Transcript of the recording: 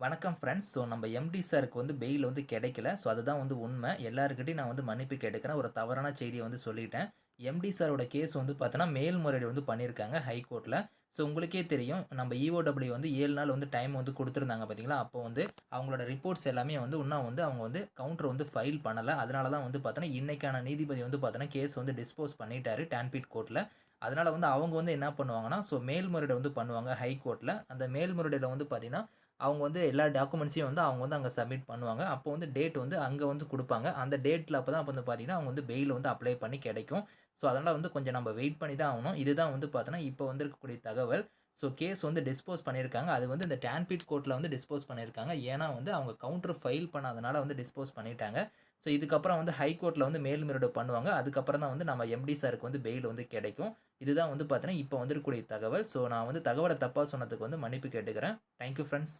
வணக்கம் friends so நம்ம empty சாருக்கு வந்து பெயில் வந்து கிடைக்கல. ஸோ அதுதான் வந்து உண்மை. எல்லாருக்கிட்டையும் நான் வந்து மன்னிப்பு கேட்டுக்கிறேன். ஒரு தவறான செய்தியை வந்து சொல்லிட்டேன். எம்டி சாரோட கேஸ் வந்து பார்த்தோன்னா மேல்முறையீடு வந்து பண்ணியிருக்காங்க ஹைகோர்ட்டில் ஸோ உங்களுக்கே தெரியும். நம்ம இஓடபிள்யூ வந்து ஏழு நாள் வந்து டைம் வந்து கொடுத்துருந்தாங்க பார்த்தீங்களா அப்போ வந்து அவங்களோட ரிப்போர்ட்ஸ் எல்லாமே வந்து இன்னும் வந்து அவங்க வந்து கவுண்டர் வந்து ஃபைல் பண்ணலை. அதனால தான் வந்து பார்த்தோன்னா இன்றைக்கான நீதிபதி வந்து பார்த்தோன்னா கேஸ் வந்து டிஸ்போஸ் பண்ணிட்டாரு டான்பீட் கோர்ட்டில் அதனால் வந்து அவங்க வந்து என்ன பண்ணுவாங்கன்னா ஸோ மேல்முறையீடு வந்து பண்ணுவாங்க ஹைகோர்ட்டில் அந்த மேல்முறையீடில் வந்து பார்த்திங்கன்னா அவங்க வந்து எல்லா டாக்குமெண்ட்ஸையும் வந்து அவங்க வந்து அங்கே சப்மிட் பண்ணுவாங்க. அப்போ வந்து டேட் வந்து அங்கே வந்து கொடுப்பாங்க. அந்த டேட்டில் அப்போ தான் வந்து பார்த்தீங்கன்னா அவங்க வந்து பெயில் வந்து அப்ளை பண்ணி கிடைக்கும். ஸோ அதனால் வந்து கொஞ்சம் நம்ம வெயிட் பண்ணி தான் ஆகணும். இதுதான் வந்து பார்த்தோன்னா இப்போ வந்திருக்கக்கூடிய தகவல். ஸோ கேஸ் வந்து டிஸ்போஸ் பண்ணியிருக்காங்க அது வந்து இந்த டான்பீட் கோர்ட்டில் வந்து டிஸ்போஸ் பண்ணியிருக்காங்க ஏன்னா வந்து அவங்க கவுண்டர் ஃபைல் பண்ணாதனால வந்து டிஸ்போஸ் பண்ணிட்டாங்க. ஸோ இதுக்கப்புறம் வந்து ஹைகோர்ட்டில் வந்து மேல்முறையீடு பண்ணுவாங்க. அதுக்கப்புறம் தான் வந்து நம்ம எம்டி சாருக்கு வந்து பெயில் வந்து கிடைக்கும். இதுதான் வந்து பார்த்தீங்கன்னா இப்போ வந்திருக்கக்கூடிய தகவல். ஸோ நான் வந்து தகவலை தப்பாக சொன்னதுக்கு வந்து மன்னிப்பு கேட்டுக்கிறேன். Thank you friends